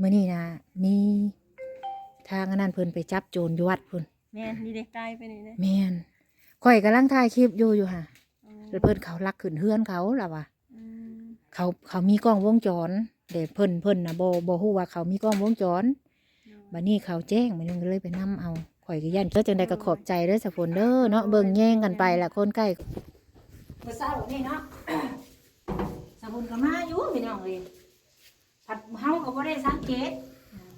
มื้อนี้นะมีทางอันนั้นเพิ่นไปจับโจรอยู่วัดพุ่นแม่นนี่เด็กไกลไปนี่เด้แม่นข่อยกำลังถ่ายคลิปอยู่อยู่ค่ะอ๋อแล้วเพิ่นเขาลักขึ้นเฮือนเขาล่ะว่ะอืมเขาเขามีกล้องวงจรแต่เพิ่นเพิ่นน่ะบ่บ่ฮู้ว่าเขามีกล้องวงจรบัดนี้เขาแจ้งมันก็เลยไปนํเอาข่อยก็ย่านเด้อจังไดก็ขอบใจเด้อสะฝนเด้อเนาะเบิ่งแย่งกันไปละคนใกล้มื้อเช้านี่เนาะสะฝนก็มาอยู่พี่น้องเอ้ย ผัดเฮาก็บ่ได้สังเกต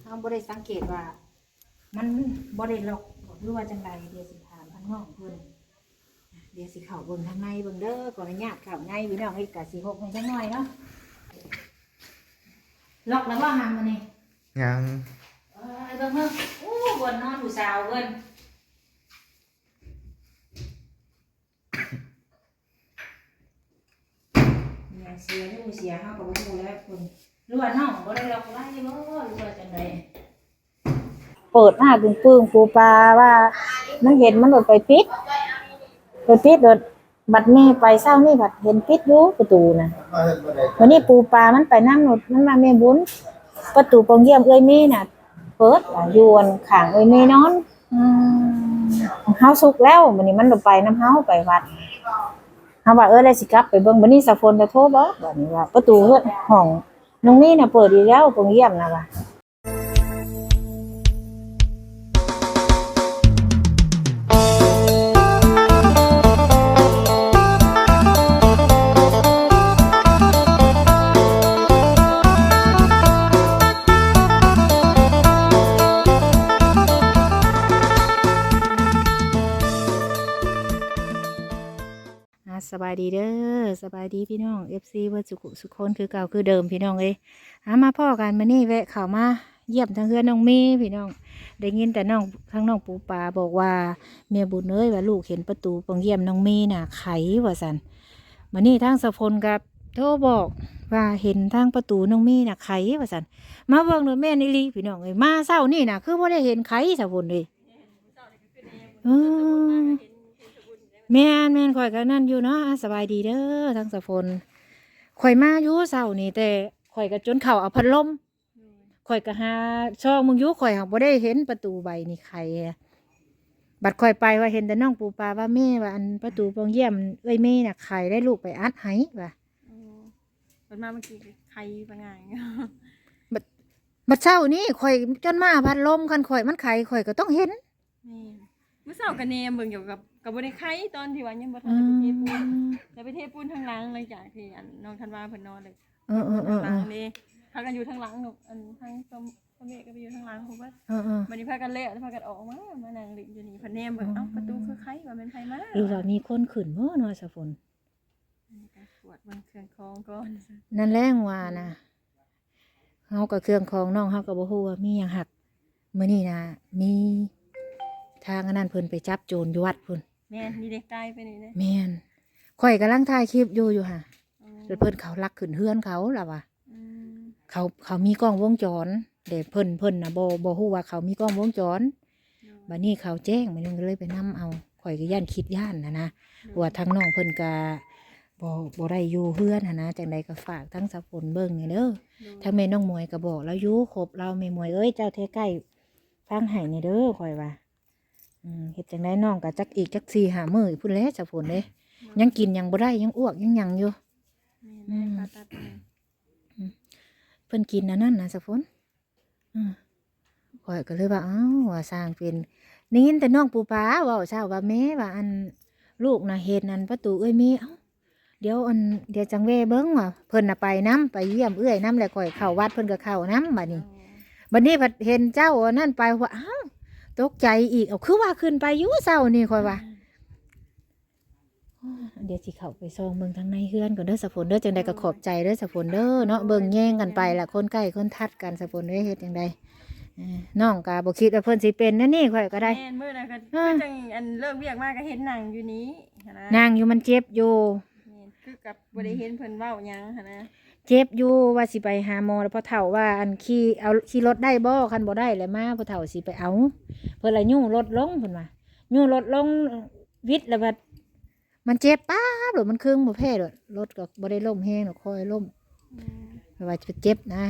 เฮาบ่ได้สังเกตว่า มันบ่ได้ล็อกหรือว่าจังไดเดี๋ยวสิถามทางน้องเพิ่นเดี๋ยวสิเข้าเบิ่งทางในเบิ่งเด้อขออนุญาตเข้าในพี่น้องเอ้ยก็สิหกให้จังหน่อยเนาะล็อกแล้วว่าหามมื้อนี้ยังเออเบิ่งเบิ่งโอ้บนนอนผู้สาวเพิ่นเนี่ยเสียหรือบ่เสียเฮาก็บ่รู้แล้วเพิ่น หรือว่าน้องบ่ได้ล็อกไว้บ่หรือว่าจังไดเปิดหน้าปึ้งๆปูปลาว่า มันเห็นมันโดดไปปิดไปปิดโดดบัดนี้ไปเช้านี่บัดเห็นปิดอยู่ประตูนะวันนี้ปูปลามันไปน้ำหนดมันมาแม่บุญประตูปองเยี่ยมเอ้ยมีน่ะ เปิดยวนขางเอ้ยมีนอนอืมเฮาสุกแล้ววันนี้มันลงไปน้ำเฮาไปวัดเฮาว่าเออได้สิกลับไปเบิ่งวันนี้สะพนจะโทรบ่บัดนี้ว่าประตูเฮือนห้อง น้องนี่น่ะเปิดดีแล้วปองเยี่ยมนะว่ะ บายดีเด้อสบายดีพี่น้อง FC เบ่าสุขสุขคนคือเก่าคือเดิมพี่น้องเอ้ยหามาพ่อกันมานี่แวะเข้ามาเยี่ยมทางเฮือนน้องเมย์พี่น้อง ได้ยินแต่น้องทางน้องปูปลาบอกว่าเมียบุญเอ้ยว่าลูกเห็นประตูปองเยี่ยมน้องเมย์น่ะไขว่าสันมานี่ทางสะพลกับโทรบอกว่าเห็นทางประตูน้องเมย์น่ะไขว่าสันมาเบิ่งเด้อแม่นอีหลีพี่น้องเอ้ยมาเช้านี่น่ะ คือบ่ได้เห็นไขสะพลเลยเออ แม่นแม่นข่อยก็นั่นอยู่เนาะอะสบายดีเด้อทางสะพลข่อยมาอยู่เช้านี่แต่ข่อยก็จนเข่าเอาพัดลมข่อยก็หาช่องมึงอยุข่อยหักบ่ได้เห็นประตูใบนี่ใครอะบัดข่อยไปว่าเห็นแต่น้องปูปลาว่าแม่ว่าอันประตูปองเยี่ยมเอ้ยแม่น่ะไข่ได้ลูกไปอัดให้ว่าอ๋อเปิดมาเมื่อกี้ใครไปไงบัดเช้านี้ข่อยจนมาพัดลมคันข่อยมันไข่ข่อยก็ต้องเห็น นี่เมื่อเช้ากันเนมเบิ่งเกี่ยวกับ กับบ่ได้ไข่ตอนที่ว่ายังบ่ทัอืนได้ไปเทปูนมจะไปเทปูนทางหลังเลยจากที่อันน้องธันวาเพิ่นนอนเลยเออเออเออหเอลังอ นี่พากันอยู่ทางหลังหนูอันทางสมสมเมฆก็ไปอยู่ทางหลังผมว่าเออเออวันนี้พากันเละแล้วพากันออกมามานั่งเลินอยู่นี่เพันเนมเบิ่งอ๋อเอ้าประตูคือไข่ว่าเป็นไผมาหรือว่ามีคนขึ้นบ่เนาะสะฝนอันนี้ก็ตรวจเบิ่งเครื่องคองก่อนนั่นแหละว่านะเฮากับเครื่องของน้องเฮาก็บ่ฮู้ว่ามีหยังหักมื้อนี้นะมีทางอันนั้นเพิ่นไปจับโจรอยู่วัดพุ่น แม่นนี่เด็กไกลไปนี่เด้แม่นข่อยกำลังถ่ายคลิปอยู่อยู่ค่ะอ๋อแล้วเพิ่นเขาลักขึ้นเฮือนเขาล่ะว่ะอืมเขาเขามีกล้องวงจรแต่เพิ่นเพิ่นนะบ่บ่ฮู้ว่าเขามีกล้องวงจรบัดนี้เขาแจ้งมันก็เลยไปนํเอาข่อยก็ย่านคิดย่านนะนะ ว่าทางน้องเพิ่นก็บ่บ่ได้อยู่เฮือนหันนะจังใดก็ฝากทั้งสะพลเบิ่งนี่เด้อถ้าแม่น้องมวยก็บอกแล้วอยู่ครบเราแม่มวยเอ้ยเจ้าเทใกล้ฟังให้นี่เด้อข่อยว่าอืม เฮ็ดจังไดน้องก็จักอีกจัก4 5มื้อพุ่นแหละสะพลเด้ยังกินยังบ่ได้ยังอ้วกยังหยังอยู่แม่นผ่าตัดเลยเพิ่นกินอันนั้นนะสะฝนอืมข่อยก็เลยว่า เอ้าว่าสร้างเป็นนี่ยินแต่น้องปูปลาเว่าเช้าว่าแม่ว่าอันลูกน่ะเฮ็ดนั่นประตูเอ้ยแม่เอ้าเดี๋ยวอันเดี๋ยวจังเวเบิ่งว่าเพิ่นน่ะไปน้ไปเยี่ยมเอื้อยน้แล้วข่อยเข้าวัดเพิ่นก็เข้าน้บัดนี้บัดนี้พัดเห็นเจ้าอันนั้นไปว่าอ้าว ตกใจอีกเอาคือว่าขึ้นไปอยู่เช้านี่ข่อยว่าเดี๋ยวสิเข้าไปซองเบิ่งทางในเฮือนก่อนเด้อสะฝนเด้อจังใดก็ขอบใจเด้อสะฝนเด้อเนาะเบิ่งแย่งกันไปล่ะคนใกล้คนทัดกันสะฝนเด้อเฮ็ดจังใดเอ้อน้องก็บ่คิดว่าเพิ่นสิเป็นนั่นนี่ข่อยก็ได้แม่นมื้อนั้นก็อ่าคือจังอันเลิกเวียกมาก็เห็นหนังอยู่นี้หั้นนะนางอยู่มันเจ็บอยู่แม่นคือกับบ่ได้เห็นเพิ่นเว้าหยังหั่นนะ เจ็บอยู่ว่าสิไปหาหมอแล้วพอเฒ่าว่าอันขี่เอาขี่รถได้บ่คันบ่ได้แล้วมาพอเฒ่าสิไปเอา เพิ่นละยุ่งรถลงเพิ่นว่ายุ่งรถลงวิทย์แล้วบัดมันเจ็บป๊าบหรือมันเครึ่องบ่แพ้ดอกรถก็บ่ได้ล่มแฮงดอกคอยล่มอืมเพราะว่าจะเจ็บนะ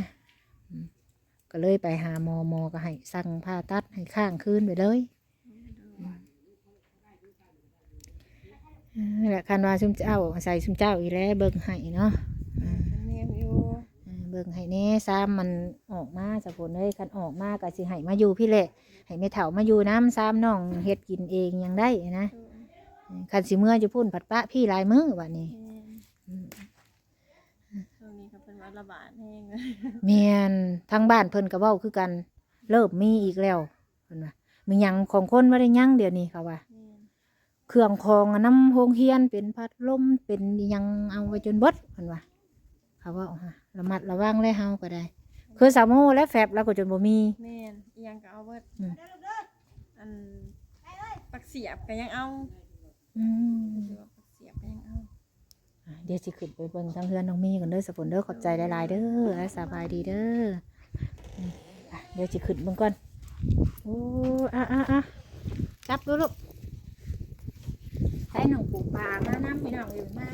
ก็เลยไปหาหมอหมอก็ให้สั่งผ่าตัดให้ข้างคืนไปเลยแหละคันว่าชุมเจ้าใส่ชุมเจ้าอีแล้วเบิ่งให้เนาะ เออเบิ่งให้แน่ซ้ำมันออกมาสะพนเลยคันออกมาก็สิให้มาอยู่พี่แหละให้แม่เฒ่ามาอยู่น้ำซ้ำน้องเฮ็ดกินเองยังได้นะคันสิเมื่อจะพุ่นผัดปะพี่หลายมื้อวันนี้อืมช่วงนี้ก็เป็นวัดระบาดแห้งเลยแม่นทางบ้านเพิ่นก็เว้าคือกันเริ่มมีอีกแล้วเพิ่นว่ามีหยังของคนบ่ได้หยังเดี๋ยวนี้เขาว่าเครื่องคองอะน้ำโฮงเฮียนเป็นพัดลมเป็นอิหยังเอาไว้จนเบดเพิ่นว่าเขาว่าฮะ ระมัดระวังเลยเฮาก็ได้ คือสามโมและแฟบแล้วก็จนบ่มี แม่นอีหยังก็เอาเบิดอืม อันปักเสียบก็ยังเอาอืมหรือว่าปักเสียบก็ยังเอาอะเดี๋ยวสิขึ้นไปเบิ่งทางเฮือนน้องมีกันเด้อสปอนเด้อขอบใจหลายๆเด้ออะสบายดีเด้ออืมอะเดี๋ยวสิขึ้นเบิ่งก่อนโอ้อะอะอะจับดูลูกให้น้องปลูกปลามาน้ำพี่น้องอยู่มา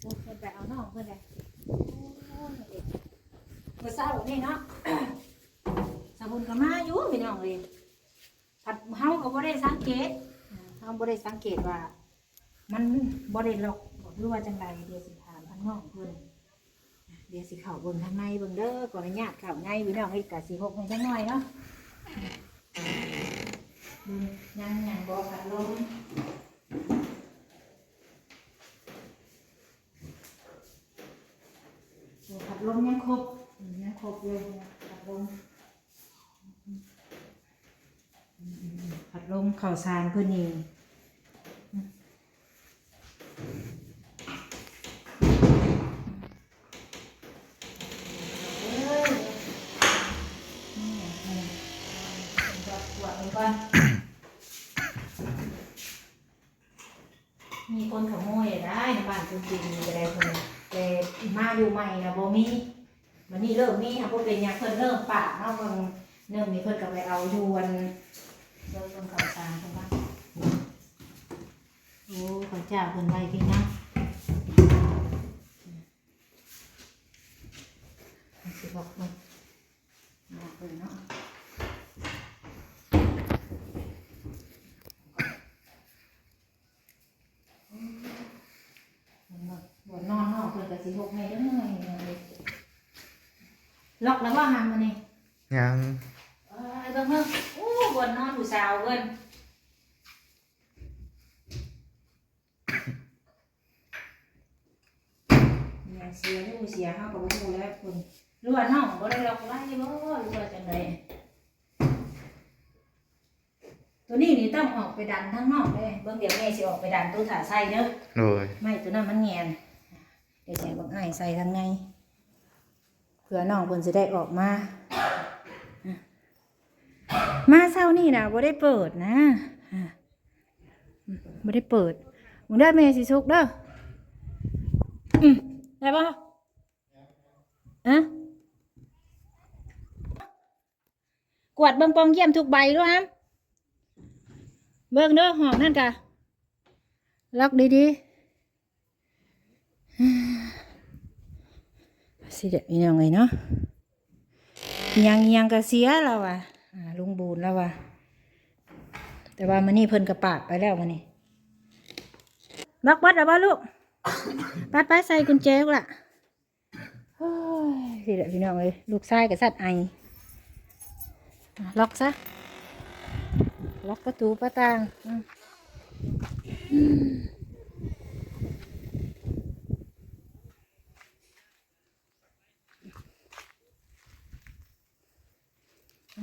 โอ้เพิ่นไปเอาน้องเพิ่นได้โอ้เด็กเมื่อเช้านี่เนาะ สมุนก็มาอยู่พี่น้องเลยผัดเฮาก็บ่ได้สัง เกตเฮาบ่ได้สังเกตว่า มันบ่ได้ล็อกบ่รู้ว่าจังไดเดี๋ยวสิถามทางน้องเพิ่นเดี๋ยวสิเข้าเบิ่งทางในเบิ่งเด้อขออนุญาตเข้าในพี่น้องเฮ็ดกะสิหกให้จังหน่อยเนาะอืมยังยังบ่พัดลมบ่พัดลมยังครบยังครบอยู่พัดลมพัดลม ข่าวสารเพื่อนเองมีคนขโมยได้ในบ้านจริงๆมีอะไรคนแต่มาอยู่ใหม่นะโบมีวันนี้เริ่มมีค่ะพวกเป็นยังเพิ่นเริ่มปากเนาะเบิ่งเนื่องนี้เพิ่นก็ไปเอาอยู่วัน ดินบนเขาตาใช่ปะโอ้ข้าเจ้าคนไว้พี่นะสิบอกมันมาเพิ่นเนาะบนนอนเนาะเพิ่นก็สิหกในเด้อล็อกแล้วว่าหามมันนี่ยังเอ้ยเบิ่งเบิ่ง โอ้บนนอนผู้สาวเบิ่นเนี่ยเสียหรือบ่เสียเฮาก็บ่ฮู้แล้วคุณหรือว่าน้องบ่ได้ล็อกไว้บ่หรือว่าจังไดตัวนี้นี่ต้องออกไปดันทั้งนอกเลยเบิ่งเดี๋ยวแม่สิออกไปดันตู้ถ่าใส่เด้อโดยไม่ตัวนั้นมันแงนเดี๋ยวใส่บังไอ้ายใส่ทางในเผื่อน้องเพิ่นสิได้ออกมา มาเช้านี่นะบ่ได้เปิดนะอะอืมบ่ได้เปิดมึงได้แม่สิสุกเด้ออืมได้ปะอะกวาดเบิ่งปองเยี่ยมทุกใบด้วยฮะเบิ่งเด้อห้องนั่นกะล็อกดีๆสิเด็ดยังไงเนาะยังยังกะเสียแล้วว่ะ ลุงบูนแล้วว่ะแต่ว่ามันนี่เพิ่นกระปากไปแล้วมันนี่ล็อกบัดแล้วบ่ลูกปัดไปใส่กุญแจกูละโอ้ยสิเด็พี่น้องเลยลูกชายกับสัตว์ไอล็อกซะ ล็อกประตูประตางอืมอืม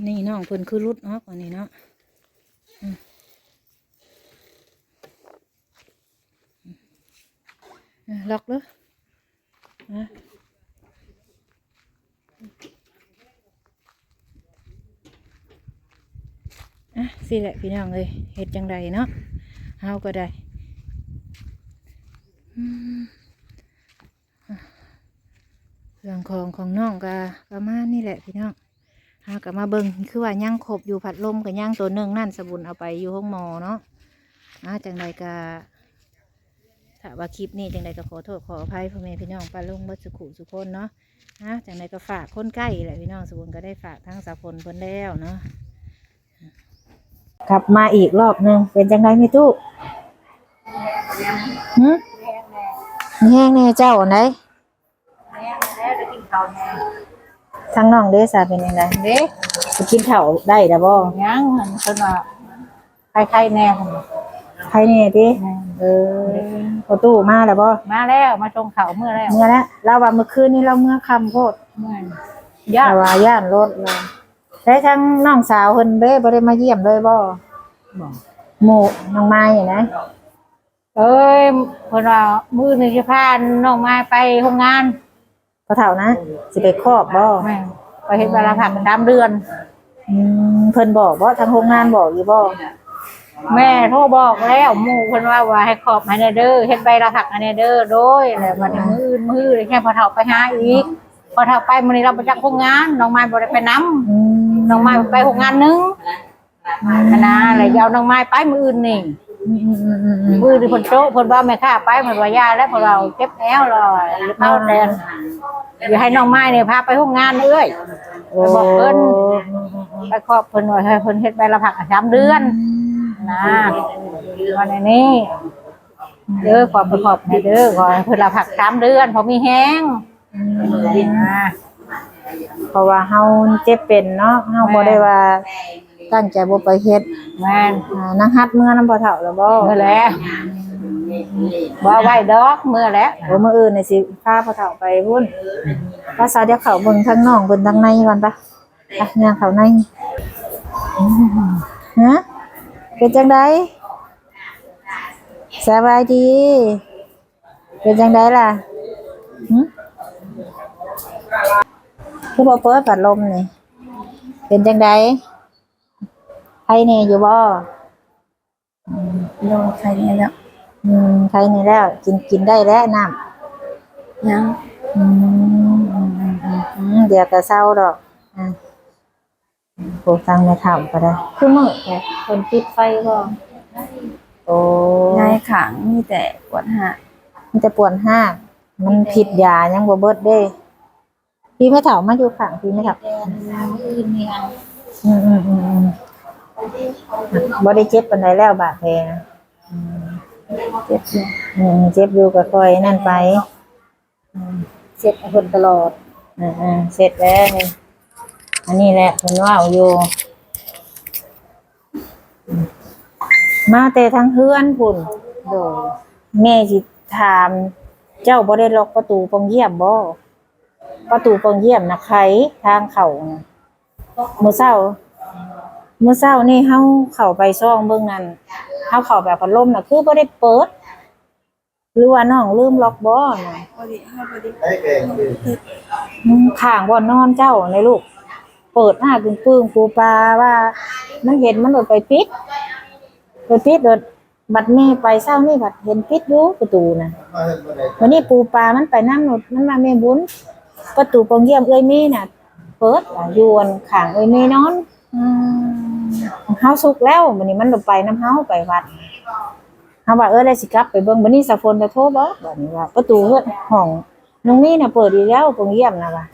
นี่น้องเพิ่นคือรุดออกอันนี้เนาะอืมอะล็อกเลยนะอะสิแหละพี่น้องเลยเฮ็ดจังใดเนาะเฮาก็ได้เรื่องของของน้องก็ประมาณนี่แหละพี่น้อง หากลับมาเบิงคือว่าย่างครบอยู่ผัดลมกับย่างตัวหนึ่งนั่นสบุนเอาไปอยู่ห้องหมอเนาะอาจังใดกะทค่ะว่าคลิปนี้จังใดก็ขอโทษขออภัยพ่อแม่พี่น้องปลาลุงบัสุขุสุคนเนาะนะจังใดก็ฝากคนใกล้แหละพี่น้องสมบูรณ์ก็ได้ฝากทั้งสาวพลเพิ่นแล้วเนาะกลับมาอีกรอบหนึงเป็นจังไดไม่ตู้หืมแห้งแน่เจ้าอันไหนทาวแห้ง น้องเด้สาเป็นยังไงเด้ไปกินข้าวได้ดับบ่ยังมันเพิ่นว่าใครๆแน่ผมใครเนี่ยดิเออประตูมาแล้วบ่มาแล้วมาชงเขาเมื่อแล้วเมื่อแล้วเราว่าเมื่อคืนนี้เราเมื่อคำโพดเมื่อย่าว่าย่านรถเราใช้ทั้งน้องสาวเพิ่นเด้บ่ได้มาเยี่ยมเลยบ่บอกหมู่น้องไม้นะเอ้ยเพิ่นว่ามื้อหนึงสิพาน้องไม้ไปโรงงาน ก็เท่านะสิไปครอบบ่แม่ไปเฮ็ดเวลาผักสามเดือน อืมเพิ่นบอกบ่ทางโรงงานบอกอยู่บ่แม่โทรบอกแล้วหมู่เพิ่นว่าว่าให้ขอบให้แน่เด้อเฮ็ดใบละผักให้แน่เด้อโดยแล้วบัดนี้มื้ออื่นมื้อเลยแค่พอเฒ่าไปหาอีก พอเฒ่าไปมื้อนี้เราไปจักโรงงานน้องไม้บ่ได้ไปนํอืมน้องไม้ไปโรงงานหนึงคณะแล้วยาวน้องไม้ไปมื้ออื่นนี่อื มอืมอืมอืมอืมมือที่คนโตคนว่าแม่ค้าไปเหมือนว่ายาแล้วพอเราเจ็บแอวเราเอาแทนอย่าให้น้องไม้เนี่ยพาไปห้องงานเอ้ยไปบอกเพิ่นไปครอบเพิ่นว่าให้เพิ่นเฮ็ดใบละผักสามเดือนนะวันนี้เด้อขอไปขอบให้เด้อขอให้เพิ่นละผักสามเดือนพอมีแห้งนะเพราะว่าเฮาเจ็บเป็นเนาะเฮาบ่ได้ว่า ตั้งใจบ่ไปเฮ็ดแม่นอ่านั่งฮัดเมื่อน้ำบ่เฒ่าแล้วบ่เมื่อแล้วบ่ไหวดอกเมื่อแล้วโอ้มื้ออื่นนี่สิพาพ่อเฒ่าไปพุ่นภาษาเดี๋ยวเข้าเบิ่งทางน้องเบิ่งทางในก่อนปะไปย่างเข้าในฮะเป็นจังไดสบายดี เป็นจังไดล่ะหึคือบ่เปิดพัดลมนี่เป็นจังได ใครแน่อยู่บ่โลใครเนี่ยแล้วอืมใครนี่แล้ว กินกินได้แล้วน้ำยังอืมอืมอืมอืมอืมเดี๋ยวก็เศร้าดอกอะปลูกตังไม่เท่าก็ได้ คือมืดแค่คนปิดไฟบ่โอ้ยายขังมีแต่ปวดหะมันจะปวดห้ากมันผิดยายังบ่เบิดเด้ พี่ไม่เท่ามาอยู่ข้างพี่ไม่เท่าอืมอืมอืมอืม บ่ได้เจ็บปานใดแล้วบาดแผลนะอืมเจ็บอยู่อืมเจ็บอยู่ก็ค่อยนั่นไปอืม เจ็บให้เพิ่นตลอดอ่าๆเสร็จแล้วนี่อันนี้แหละเพิ่นว่าวอยู่อืมมาแต่ทางเฮือนพุ่นโดยแม่สิถาม เจ้าบ่ได้ล็อกประตูปองเยี่ยมบ่ประตูปองเยี่ยมนะไขทางเข้านะมื้อเช้า เมื้อเช้านี่เฮาเข้าไปซ่องเบิ่งนั่นเฮาเข้าแบบพัดลมน่ะ คือบ่ได้เปิด หรือว่าน้องลืมล็อกบ่น่ะพอดีห้าพอดีอืมข้างบ่นอนเจ้าในลูก เปิดหน้ากึ่งปึ้งปูปลาว่า มันเห็นมันโดดไปปิดไปปิดโดดบัดแม่ไปเศร้านี่บัดเห็นปิดอยู่ประตูน่ะวันนี้ปูปลามันไปนั่งโดดมันมาแม่บุญประตูปองเยี่ยมเอ้ยมีน่ะ เปิดอะอยวนขางเอ้ยมีนอน เฮาสุกแล้ววันนี้มันโดดไปน้ำเฮาไปวัดเฮาว่าเออได้สิกลับไปเบิ่งบัดนี้สะพนจะโทรบ่บัดนี้ว่าประตูเฮือนห้องตรงนี้น่ะเปิดอีกแล้วตรงเยี่ยมนะว่ะ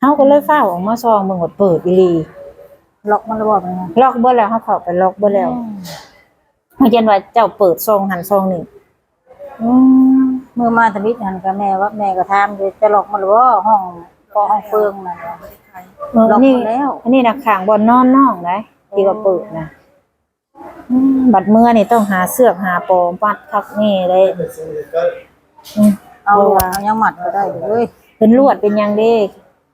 เฮาก็เลยฟ้าวออกมาซองเบิ่งว่าเปิดอีหลีล็อกมันระบอกมันไงล็อกเบิดแล้วเฮาเข้าไปล็อกเบิดแล้วเฮาเห็นว่าเจ้าเปิดซองหันซองนี่อืมมือมาทวิตหันกับแม่ว่าแม่ก็ถามอยู่จะล็อกมันหรือว่าห้องปอห้องเฟืองน่ะเออ ล็อกนี่หมดแล้ว อันนี้น่ะข้างบ่อนนอนน้องได้ที่ว่าเปิดนะอืมบัดเมื่อนี่ต้องหาเสือกหาปอมัดทักนี่ได้อืมเอาเอายังหมัดก็ได้อยู่เว้ยเป็นลวดเป็นหยังเด้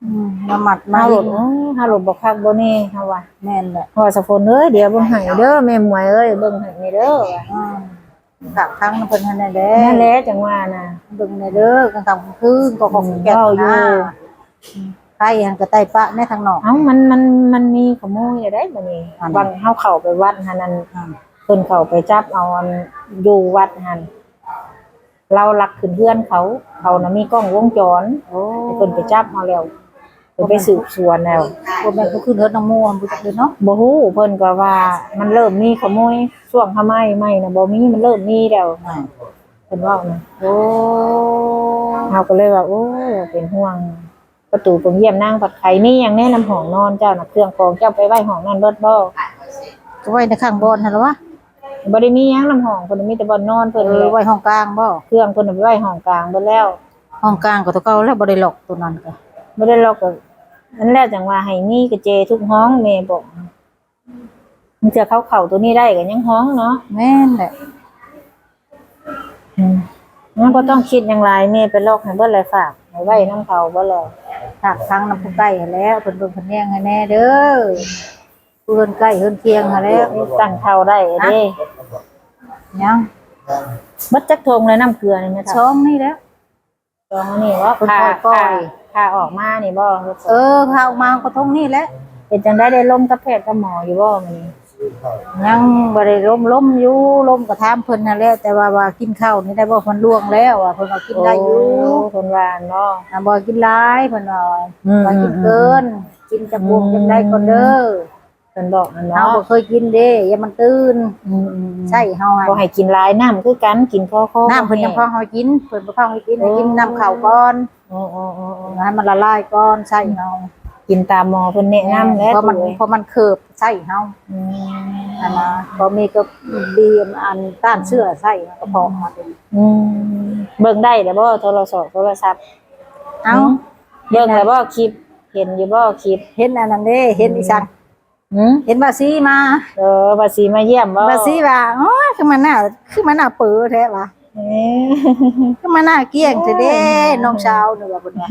อืมยังหมัดมาเฮาหลอีดกเออเฮาหลดบ่คักบ่นี่เฮาว่าแม่นแหละพอสะพนเอ้ยเดี๋ยวเบิ่งให้เด้อแม่หมวยเอ้ยเบิ่งให้นี่เด้อว่ะอืมกลับครั้งนั้นเพิ่นให้แน่เด้นั่นแหละจังว่าน่ะ เบิ่งแน่เด้อกลางค่ำกลางคืนก็ของแก่เว้าอยู่ นะ ใครหันก็ใต้ปะในทางนอก เอ้ามันมันมันมีขโมยได้บัดนี้อัน บางเฮาเข้าไปวัดหั่นนั่นอืมเพิ่นเข้าไปจับเอาอันอยู่วัดหั่นเราลักขึ้นเฮือนเขาเขาน่ะมีกล้องวงจรโอ้เพิ่นไปจับเอาแล้วเพิ่นไปสืบสวนแล้วบ่แม่นเขาขึ้นรถน้ำมูกบ่จักเด้อเนาะบ่ฮู้เพิ่นก็ว่า มันเริ่มมีขโมยช่วงทำไมไม่น่ะบ่มีมันเริ่มมีแล้วเพิ่นเว้านะโอ้เฮาก็เลยว่าโอ้ยเป็นห่วง ประตูผมเยี่ยมนางผัดไข่มีหยังแนะนำห้องนอนเจ้าน่ะเครื่องของเจ้าไปไว้ห้องนั้นเบิดบ่ก็ไว้ในข้างบนหั่นล่ะวะบ่ได้มีหยังนำห้องเพิ่นมีแต่บ่อนนอนเพิ่นเอนี่อแหละไว้ห้องกลางบ่เครื่องเพิ่นเอาไปไว้ห้องกลางเบิดแล้ว ห้องกลางก็ตัวเก่าแล้วบ่ได้ล็อกตัวนั้นก็บ่ได้ล็อกก็นั่นแหละจังว่าให้มีกระเจทุกห้องแม่บอกมันจะเข้าเข้าตัวนี้ได้ก็ยังห้องเนาะแม่นแหละอืมงั้นบ่ต้องคิดหยังหลายแม่ไปล็อกให้เบิดเลยฝาก ให้ไว้นำเขาเบ่แล้วทางทางน้ำผู้ใกล้หั่นแล้วเพิ่นเบิ่งเพิ่นแย่งให้แน่เด้อเพิ่นใกล้เพิ่นเคียงหั่นแล้วตั้งเข้าได้เด้ยังบัดจักทงเลยน้ำเกลือนี่แม่ช่ท่าองนี่แหล้วจองอันนี่ว่าเพิ่นค่าปล่ค่าอยค่าออกมานี่บ่เออพาออกมาก็ทงนี่แหละเป็นจังได้ได้ล้มกับแพทย์กับหมออยู่บ่มื้อนี้ ยังบ่ได้ล้มล้มอยู่ล้มก็ถามเพิ่นนั่นแหละแต่ว่าว่ากินข้าวนี่ได้บ่มันล่วงแล้วอะเพิ่นว่ากินได้อยู่โคนว่าเนาะอะบ่กินหลายเพิ่นว่าอืมบ่กินเกิน กินจะบวกจังได้ก่อนเด้อเพิ่นบอกนั่นเฮาเนาะบ่เคยกินเด้อย่ามันตื่นอืมอืมอืมใช่เฮาบ่ให้กินหลายน้ำคือกันกินพอคอน้ำเพิ่นยังพอเฮากินเพิ่นบ่พอให้กินให้กินน้ำข้าวก่อนโอ้โอ้โอ้โอ้ให้มันละลายก่อนใช่เฮา กินตามหมอเพิ่นแนะนำแล้วเพราะมันตัวเองเพราะมันเคิบใช่เฮาอืมอันนะบ่มีก็ดีอันต้านเชื้อใช่ก็พอมาอืมเบิ่งได้แล้วบ่โทรศัพท์โทรศัพท์เอ้าเบิ่งแล้วบ่คลิป เห็นอยู่บ่คลิป เห็นอันนั้นเด้เห็นอีสังหืมเห็นบาซีมา เออว่าสิมาเยี่ยมบ่บาซีว่าโอ้ยคือมันน่าคือมันน่าเปื้อแท้วะเอ๊ะคือมันน่าเกลี้ยงแท้เด้น้องสาวนี่ว่าเพิ่นว่า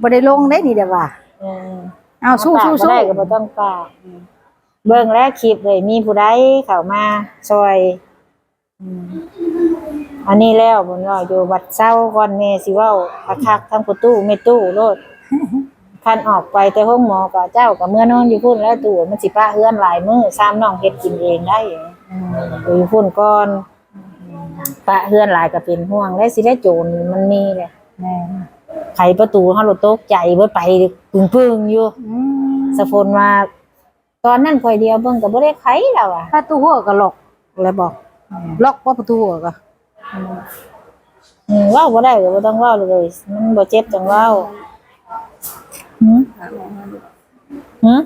บ่ได้ลงได้นี่เด้อว่า เออเอาสู้สู้บ่สู้ได้ก็บ่ต้องปากเบิ่งแล้วคลิปเลยมีผู้ใดเข้ามาซอยอืมอันนี้แล้วเพิ่นว่าอยู่วัดเช้าก่อนแม่สิเว้าคักๆทั้งประตูแม่ตู้โลดคันออกไปแต่ห้องหมอกับเจ้ากับเมื่อนอนอยู่พุ่นแล้วตู่มันสิป้าเฮือนหลายมื้อซ้ำน้องเฮ็ดกินเองได้อยู่พุ่นก่อนป้าเฮือนหลายก็เป็นห่วงแล้วสิได้โจรมันมีแหละแม่ ไขประตูเฮาโลดตกใจเบิดไปปึ้งๆอยู่อืมสะพนว่าตอนนั้นข่อยเดียวเบิ่งก็บ่ได้ไขแล้วอะประตูหัวก็ล็อกแล้วบอกล็อกบ่ประตูหัวก็อืมเว้าบ่ได้ก็บ่ต้องเว้าเลย มันบ่เจ็บจังเว้าหืมหืม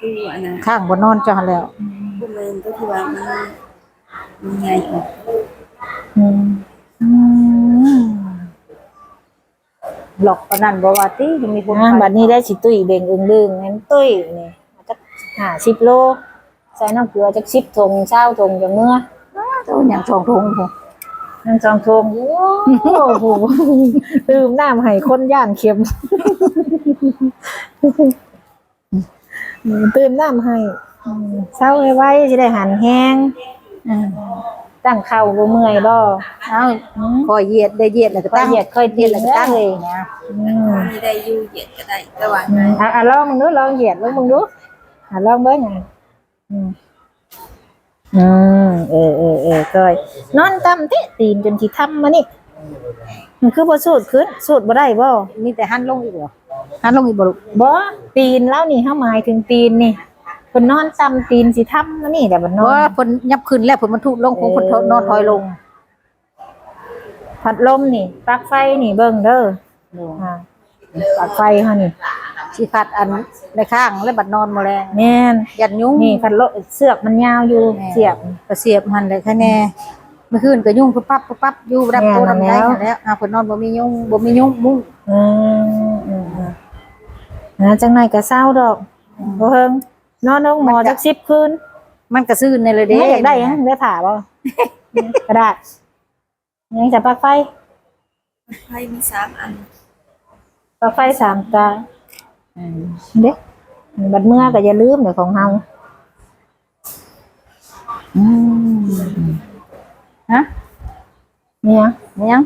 ตู้อันนั้นข้างบ่นอนจ้าแล้วผู้เมนก็ที่ว่ามันมันไงออกอืมอืม ล็อกปานนั้นบ่ว่าติยังมีคนอ่าบัดนี้ได้สิตุ้ยเบ่งอึงลึงงั้นตุ้ยนี่จัก50โลใส่น้ำเกลือจัก10ถุง20ถุงจังเมื่อเจ้าหยังสองทงพุ่นนั่งจองทงโอ้โหลืมน้ำให้คนย่านเข็มตื่มน้ำให้อืมเศร้าไว้ๆจะได้หันแห้งอืม ตั้งเข่าบ่เมื่อยบ่เอาคอยเหยียดได้เหยียดแล้วก็ค่อตั้ยงเหยียดค่อยเหยีตียดแล้วก็ตั้งเลยนะอืมมีได้อยู่เหยียดก็ได้แต่ว่าอืมอะอะลองมึงดูลองเหยียดลองมึงดูอะลองเบิ่งอะอืมอืมเออเออเออก้อยนอนต่ำติตีนจนสิทำมานี่มันคือบ่สูดขึ้นสูดบ่ได้บ่มีแต่หันลงอีกเหรอหันลงอีกบ่ลูกบ่ตีนแล้วนี่เฮาหมายถึงตีนนี่ เพิ่นนอนซ้ำตีนสิทำมานี่แต่บ่นเพอราะว่านเพิ่นยับขึ้นแล้วเพิ่นมันทุบลงคงเพิ่นนอนถอยลง พัดลมนี่ปลั๊กไฟนี่เบิ่งเด้ออ่าปลั๊กไฟเฮานี่สิขัดอันในข้างแล้วบัดนอนแมลงแม่นยันยุงนี่พัดลมเสือกมันยาวอยู่เสียบก็เสียบหันได้แค่แน่เมื่อคืนก็ยุ่งปุ๊บปั๊บปุ๊บปั๊บอยู่รับโตแม่ทำนได้แล้วหั้นแล้วอ่าเพิ่นนอนบ่มียุงบ่มียุงมุ้งอืมอืมอืมนะจังไหนก็เศร้าดอกบ่เฮิง นอนลงหมอจัก10คืนมันก็ซื่นในเลยเด้เด้อยากได้หยังได้ถาบ่กระดาษยังจะปลั๊กไฟไพ่มีสามอันปลั๊กไฟสามตาเด็กบัดเมื่อก็อย่าลืมเดี๋ยวของเฮาอืมฮะเนี่ยนี่ยัง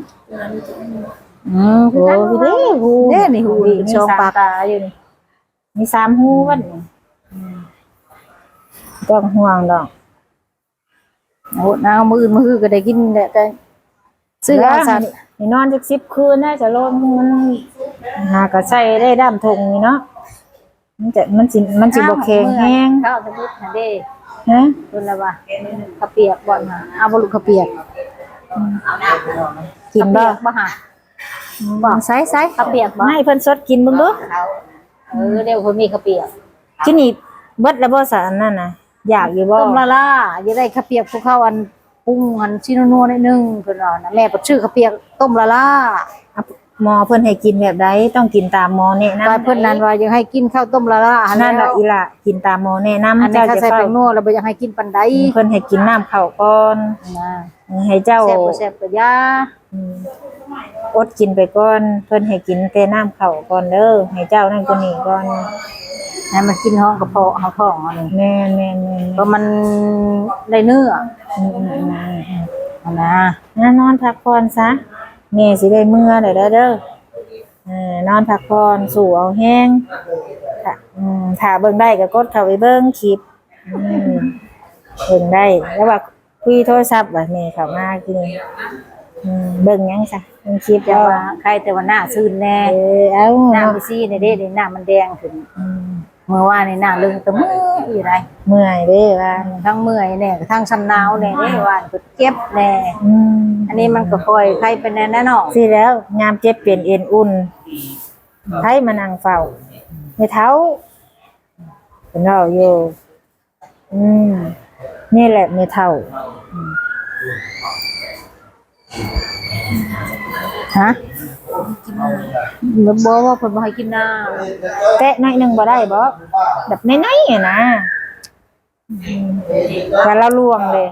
อืมโอ้พี่เด้หูเด้นี่หูอีกมีสองสามปากตาอยู่นี่มีสามหูวันนี่ ต้องห่วงดอกโอ้นาวมื้ออื่นมื้อก็ได้กินแหละแต่ซื้ออาสานี่นี่นอนจักสิบคืนได้จะลงมันหากระใส่ได้ด้ามทงนี่เนาะมันจะมันสิมันสิบ่แข็งแห้งข้าวสมุดนั่นเด้ฮะเพิ่นละว่าข้าวเปียกบ่อนมาเอาบ่ลูกข้าวเปียกกินบ่ข้าวเปียบ่หาบ่ใส่ใส่ข้าวเปียกบ่ให้เพิ่นสดกินเบิ่งดูเออเดี๋ยวเพิ่นมีข้าวเปียกกินนี่เบิดแล้วบ่สารนั่นน่ะ อยากอยู่บ่ต้มละล่าจะได้ข้าวเปียกพวกเขาอันปรุงอันชิโนนัวนิดนึงเพิ่นว่านะแม่ก็ชื่อข้าวเปียกต้มละล่าหมอเพิ่นให้กินแบบใดต้องกินตามหมอแนะนำว่าเพิ่นนั้นว่าอยากให้กินข้าวต้มละล่าอันนั่นแหล่ะละอีหล่ะกินตามหมอแนะนำอันนี้เจ้าเขาจะใส่เฝ้าแป้งนัวแล้วบ่อยากให้กินปานใดเพิ่นให้กินน้ำข้าวก่อนนะให้เจ้าแซ่บบ่แซ่บก็ยา อืมอดกินไปก่อน เพิ่นให้กินแต่น้ำข้าวก่อนเด้อให้เจ้านั่นก็นี่ก่อนให้มันกินห้องกระเพาะเฮาท้องอันนี้แม่นแม่นแม่นเพราะมันได้เนื้ออืมอืมอืมอืมอันนะน่านอนพักผ่อนซะแม่สิได้เมื่อเด้อเด้อเด้อเออนอนพักผ่อนสู่เอาแห้งค่ะอืมถ้าเบิ่งได้ก็กดเข้าไปเบิ่งคลิปอืมเบิ่งได้แล้วว่าคุยโทรศัพท์ว่าแม่เข้ามาคือ อืมเบิ่งหยังซะเบิ่งคลิปแต่แล้วว่าใครแต่ว่าหน้าซื่นแน่เออเอาหน้าเนาะมีซี่ในเด้เด้หน้ามันแดงขึ้นอืมเมื่อวานนี่หน้าลึงตะมืออยู่ไรเมื่อยเด้ว่าทั้งเมื่อยแน่ทั้งชันหนาวแน่เด้วานก็เจ็บแน่อืมอันนี้มันก็ค่อยใครเป็นแน่แน่นอนสิแล้วยามเจ็บเป็นเอ็นอุ่นไผมานั่งเฝ้าไม่เท้าเป็นเราอยู่อืมนี่แหละไม่เท่า ฮะแล้วบอกว่าคนบ่ให้กินน้แตะหน้อยหนึงบ่ได้บ่แบบน้อยๆอะนะอืมแต่เราลวงเลย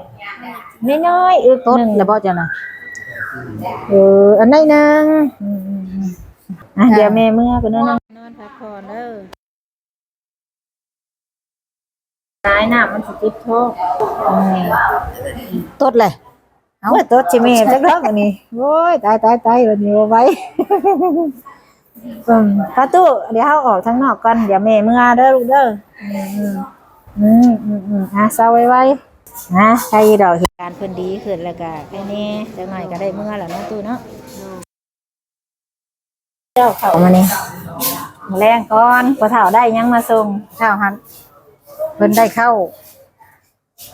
น้อยๆอึกำต้นหนึงแล้วบ่จ้ะนะเอออันน้อยหนึงอืมๆๆอะเดี๋ยวแม่เมื่อไปนอนนอนพักผ่อนเด้อสายน้ำมันสิติดโทษอืมต้นเลย เอาไว้ตัวจิเมจักเรื่องอันนี้โอ้ยตายตายตายวันนี้บ่ไหว้อืมประตูเดี๋ยวเฮาออกทางนอกก่อนเดี๋ยวแม่เมื่อเด้อลูกเด้ออืมอืมอืมอืมอะเศร้าไว้ไว้นะใครดอกเหตุการณ์เพิ่นดีขึ้นแล้วก็แค่นี้จังหน่อยก็ได้เมื่อแล้วเนาะตู้เนาะเจ้าเข้ามานี่มาแรงก่อนพอเฒ่าได้ยังมาส่งข้าวหันเพิ่นได้เข้า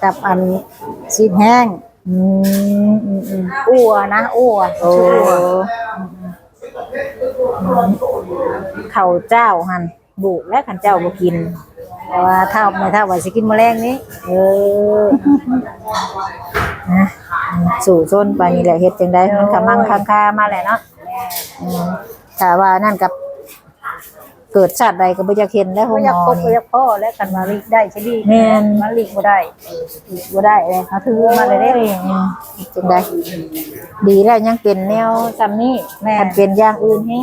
กับอันซีดแห้ง อืมอืมอืมอ้วนะอ้วโอ้ชื่ออ้วข้าวเจ้าหั่นบุและขันเจ้าบ่กินแต่ว่าถ้าไม่ถ้าว่าสิกินแมลงนี้เออนะสู่ชนไปนี่แหละเฮ็ดจังไดมันขมังคังคามาแหละเนาะอืมถ้าว่านั่นกับ เกิดชาติใดก็บ่อยากเห็นแล้วบ่ห้องอยากหมพอบบ่นี่ อยากพ่อแล้วกันมาลีกได้ใช่ดีแม่นมันลีกบ่ได้ลีกบ่ได้เลยเขาถือมาเลยเด้อืมจังไดดีแล้วยังเป็นแนวซำนี้แม่ คันเป็นอย่างอื่นแฮ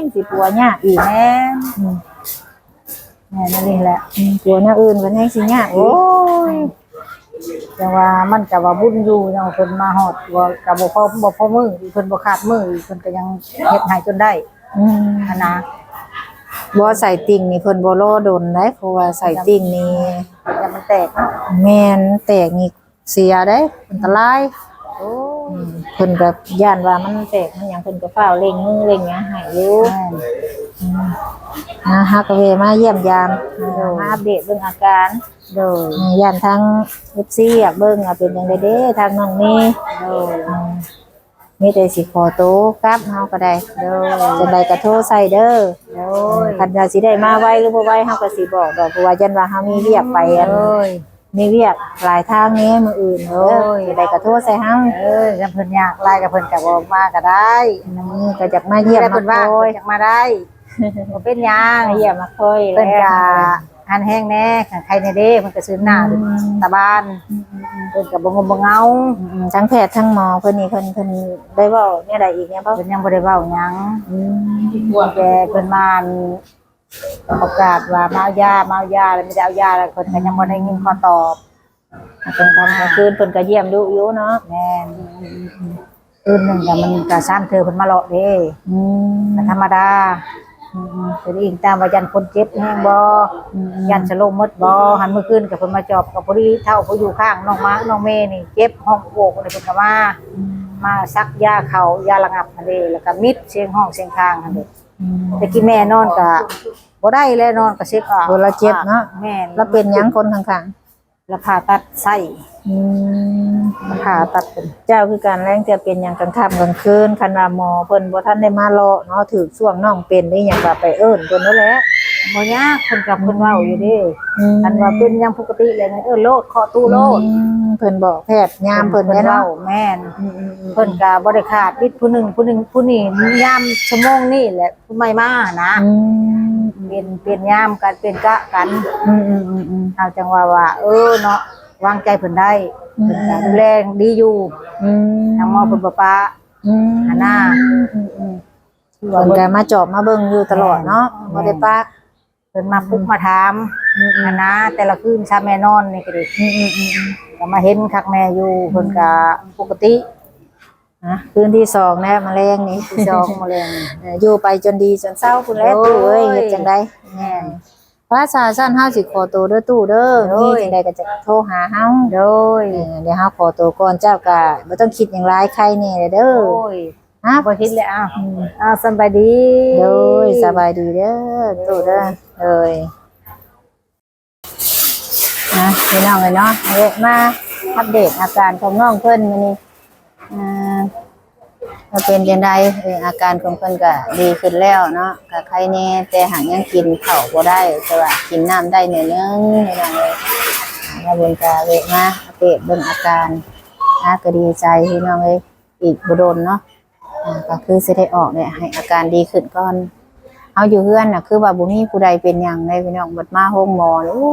งสิปัวยากอีกแม่นอืมแม่นั่นนี่แหละอืมปัวแนวอื่นเพิ่นแฮงสิยากโอ้โอ้ยแต่ว่ามันก็ว่าบุญอยู่ยังเพิ่นมาฮอดว่าก็บ่พอบ่พอมือเพิ่นบ่ขาดมือเพิ่นก็ยังเฮ็ดให้จนได้อืม อันนะ บ่ใส่ติ่งนี่เพิ่นบ่รอดนได้เพราะว่าใส่ติ่งนี่อย่ามันแตกเนาะแม่นแตกนี่เสียได้อันตรายโอ้อืมเพิ่นก็ย่านว่ามันแตกมันหยังเพิ่นก็ฟ้าวเร่งมือเร่งหยังให้อยู่แม่นนะฮักกะเวมาเยี่ยมยามมาอัปเดตเบิ่งอาการโดยอืมย่านทาง FC อยากเบิ่งว่าเป็นจังไดเด้ทางน้องเมย์โดย อืม มีแต่สิขอโตวกลับเฮาก็ได้เด้อจังไดก็โทรใส่เด้อโดยคันว่าสิได้มาไวหรือบ่ไวเฮาก็สิบอกดอกเพราะว่ายันว่าเฮามีเวียกไปอันโดยมีเวียกหลายทางแหนี้มื้ออื่นเด้อโอ้ยจังไดก็โทรใส่เฮาเอ้ยถ้าเพิ่นอยากไล่กับเพิ่นก็บ่มาก็ได้อืมก็อยากมาเยี่ยมได้มาเพิ่นว่าโอยอยากมาได้บ่เป็นหยังมาเยี่ยมมาคอยเพิ่นแล้วก็ หันแห้งแน่ใครในเด้เพิ่นก็ซื้อหน้าถึงตาบ้านเพิ่นก็บ่งมบ่เงาอืมทั้งแพทย์ทั้งหมอเพิ่นนี่เพิ่นเพิ่นได้เว้าเนี่ยใดอีกเนี่ยบ่เพิ่นยังบ่ได้เว้าหยังอืมแต่เพิ่นมาประกาศว่ามาเอายามาเอายาแล้วไม่ได้เอายาแล้วเพิ่นก็ยังบ่ได้ยินข้อตอบเพิ่นทำกลางคืนเพิ่นก็เยี่ยมดูอยู่เนาะแม่นคืนหนึงก็มันก็ซ้ำเธอเพิ่นมาเลาะเด้อืมก็ธรรมดา อืมๆเป็นอิงตามว่ายันคนเจ็บแห้งบ่ยันสลบหมดบ่หันเมื่อคืนกับเพิ่นมาจอบกับพอดีเท่าผู้อยู่ข้างน้องม้าน้องเมย์นี่เจ็บห้องโอกนี่เพิ่นก็มามาซักยาเขายาระงับนั่นเด้แล้วก็มิดเสียงห้องเสียงคางนั่นเด้อืมแต่กี้แม่นอนก็บ่ได้แล้วนอนก็เช็คอะบ่ละเจ็บเนาะแม่นแล้วเป็นหยังคนข้างแล้วผ่าตัดไส้ๆอืมผ่าตัดเป็นเจ้าคือการแรงจะเป็นอย่างกลางค่ำกลางคืนคันว่าหมอเพิ่นบ่ทันได้มารอเนาะถือช่วงน้องเป็นได้หยังก็ไปเอิ้นเพิ่นนั่นแหละ บ่ยากคนกับคนเว้าอยู่เดิอืมอันว่าเป็นอยังปกติเลยนะเออโลดเคาะตู้โลดอืมเพิ่นบอกแพทย์ยามเพิ่นแม่เว้าเนาะแม่นอืมอืมอืมเพิ่นก็บ่ได้ขาดวิทย์ผู้หนึ่งผู้หนึ่งผู้นี้ยามชั่วโมงนี่แหละผู้ใหม่มานะอืมเป็นเป็นยามกันเป็นกะกันอืมอืมอืมอืม เอาจังว่าว่า เออเนาะวางใจเพิ่นได้อืม เพิ่นก็ดูแลดีอยู่อืมทางหมอเพิ่นบ่ปาอืมหาหน้าอืมอืมเพิ่นก็มาจอบมาเบิ่งอยู่ตลอดเนาะบ่ได้ปะ เพิ่นมาปลุกมาถามอืมอือัมนนะแต่ละคืนชาแม่นอนนี่ก็ดิอืมอืมอืมก็มาเห็นคักแม่อยู่เพิ่นก็ปกตินะคืนที่สองแล้วมาแรงนี่ที่จองมาเลยเอ่ออยู่ไปจนดีจนเศร้าคุณแล้วโอ้ยตู้เอ้ยเฮ็ดจังไดแม่นพระสาสั้นห้าสิขอตัวเด้อตู้เด้อโอ้มียจังใดก็จะโทรหาเฮาโดยเออเดี๋ยวเฮาขอตัวก่อนเจ้าก็บ่ต้องคิดอย่างไรใครแน่เด้อโอ้ยฮะบ่คิดเลยอ้าวอ้าวสำบายดี โดยสบายดีเด้อตู้เด้อ โดยนะพี่น้องเอ้ยเนาะเดะมาอัปเดตอาการของน้องเพิ่นมื้อนี้อ่าว่าเป็นจังไดเอออาการของเพิ่นก็ดีขึ้นแล้วเนาะก็ใครแน่แต่หากยังกินข้าวบ่ได้แต่ว่ากินน้ำได้หน่อยนึงพี่น้องเอ้ยมาเบิ่งกาเวะมาอัปเดตเบิ่งอาการอาก็ดีใจพี่น้องเอ้ยอีกบ่โดนเนาะก็คือสิได้ออกเนี่ยให้อาการดีขึ้นก่อน เอาอยู่เฮือนน่ะคือว่าบ่มีผู้ใดเป็นหยังเลยพี่น้องบัดมาโรงหมอนี่อู้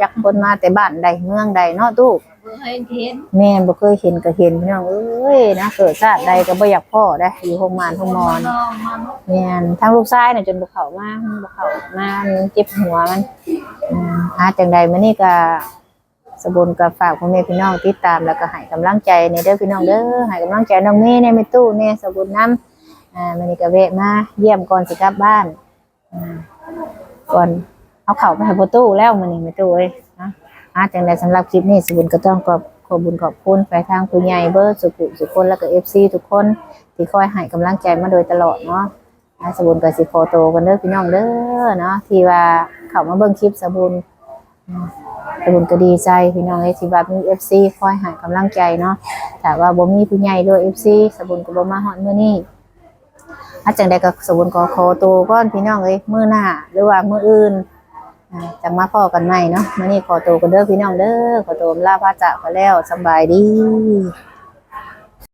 จักคนมาแต่บ้านใดเมืองใดเนาะตู้เฮ้ยเห็นแม่นบ่เคยเห็นก็เห็นพี่น้องเอ้ยนะเกิดชาติใดก็บ่อยากพ่อได้อยู่โรงมานโรงมอนน้องมาแม่นทั้งลูกชายน่ะจนบ่เข้ามาบ่เข้ามามันเจ็บหัวมันอืมอาจังใดมื้อนี้ก็สบุนกับฝากพ่อแม่พี่น้องติดตามแล้วก็ให้กำลังใจในเด้อพี่น้องเด้อให้กำลังใจน้องเมย์ในแม่ตู้เนี่ยสบุนน้ำ อ่ามันนี่ก็แวะมาเยี่ยมก่อนสิกลับบ้านอ่าก่อนเอาเข่าไปให้พ่อตู้แล้วมันนี่แม่ตู้เอ้ยนะอาจังใดสำหรับคลิปนี้สบุนก็ต้องขอบขอบุญขอบคุณไปทางผู้ใหญ่เบิร์สุขุสุคนแล้วก็เอฟซีทุกคนที่คอยให้กำลังใจมาโดยตลอดเนาะอ่าสบุนก็สิโคโตกันเด้อพี่น้องเด้อเนาะที่ว่าเข้ามาเบิ่งคลิปสบุนกระบุญก็ดีใจพี่น้องเอ้ยที่ว่ามี FC คอยให้กำลังใจเนาะแต่ว่าบ่มีผู้ใหญ่ด้วย FC สบุญก็บ่มาฮอดมื้อนี้ อาจังใดก็สบุญก็ขอตัวก้อนพี่น้องเอ้ยมื้อหน้าหรือว่ามื้ออื่นอ่าจังมาพ่อกันใหม่เนาะมื้อนี้ขอตัวกันเด้อพี่น้องเด้อขอตัวลาพระจากไปแล้วสบายดี